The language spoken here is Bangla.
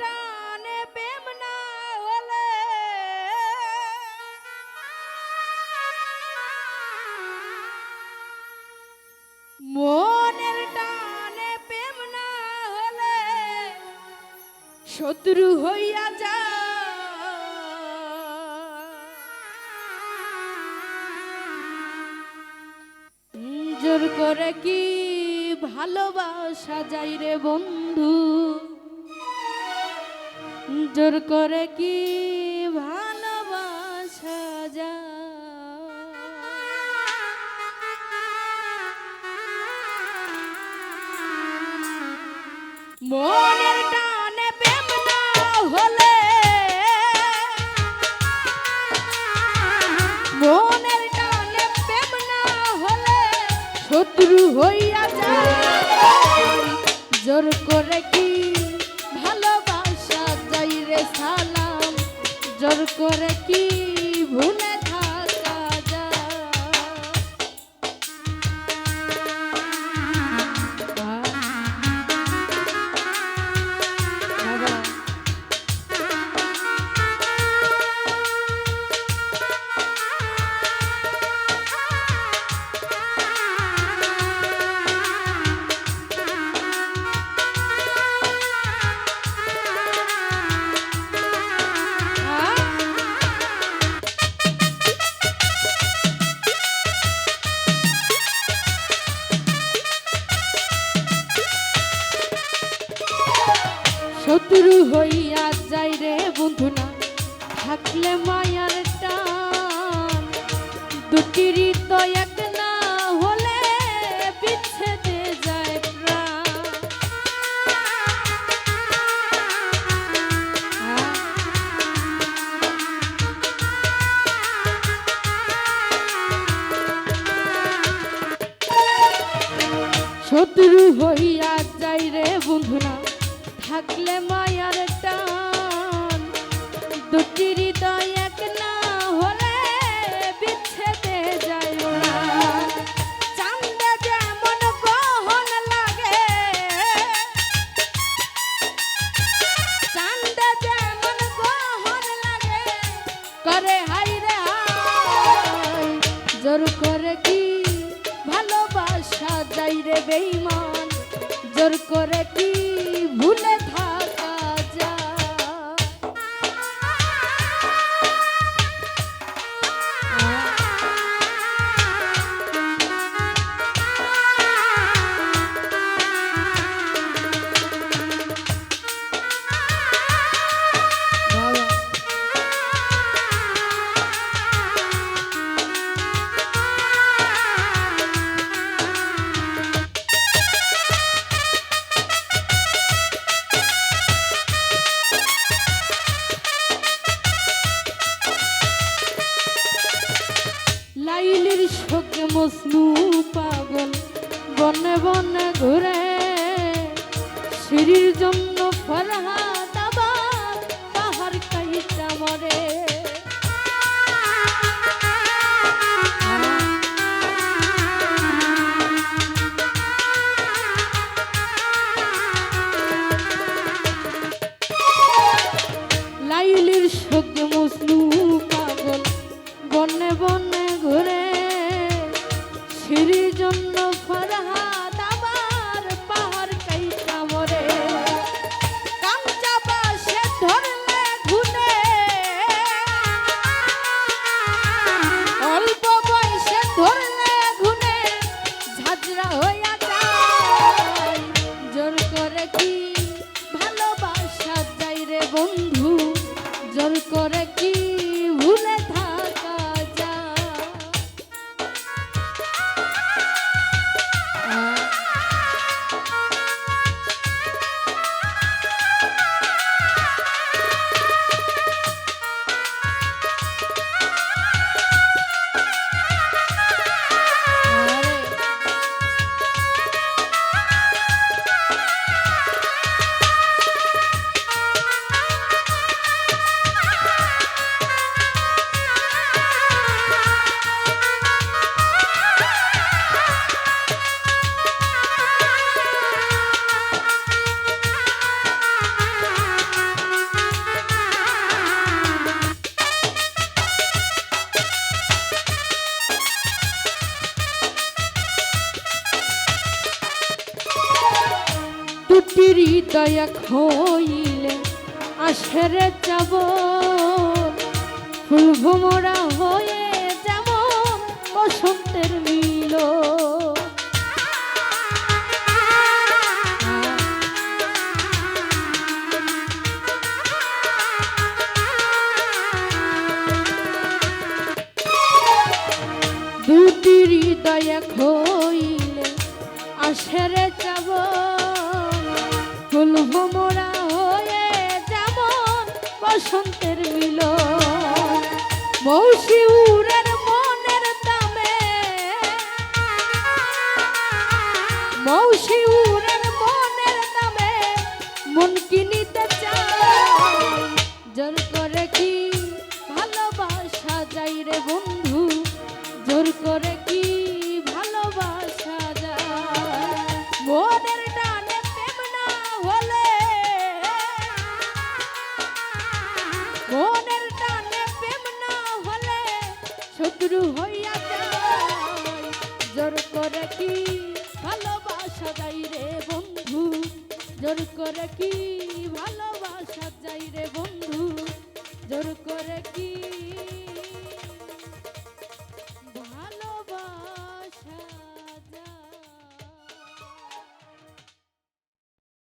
টানে টানে শত্রু হইয়া যা। জোর করে কি ভালোবাসা যাই রে বন্ধু? জোর করে কি ভালোবাসা যা মনের টানে প্রেম না হলে মনের টানে প্রেম না হলে শত্রু হইয়া যায়। জোর করে জোর করে কি শত্রু হইয়া যাই রে বন্ধু না, থাকলে মায়ার টান। দুটি এক না হলে যায় শত্রু হইয়া যাই রে বন্ধুরা থাকলে মায়ার টান। দুটি হৃদয় এক না হলে বিচ্ছেদে যায় যেমন গ্রহণ লাগে, চাঁদে যেমন গ্রহণ লাগে, করে হাই রে কি ভালোবাসা যাই রে বেইমান জোর করে কি ভুলে শোকে পাগল বনে বনে ঘুরে সিঁড়ির জন্য ফরহাদ সিঁড়ির হৃদয় হইলে আশেরে যাব ফুল ভোমরা হয়ে যেমন বসন্তের মিল দুটি হৃদয় হইলে আশেরে যাব ফুল ভোমরা হয়ে যেমন বসন্তের মিল মৌসি উড়ের শত্রু হইয়া যায় জোর করে কি ভালোবাসা যাই রে বন্ধু? জোর করে কি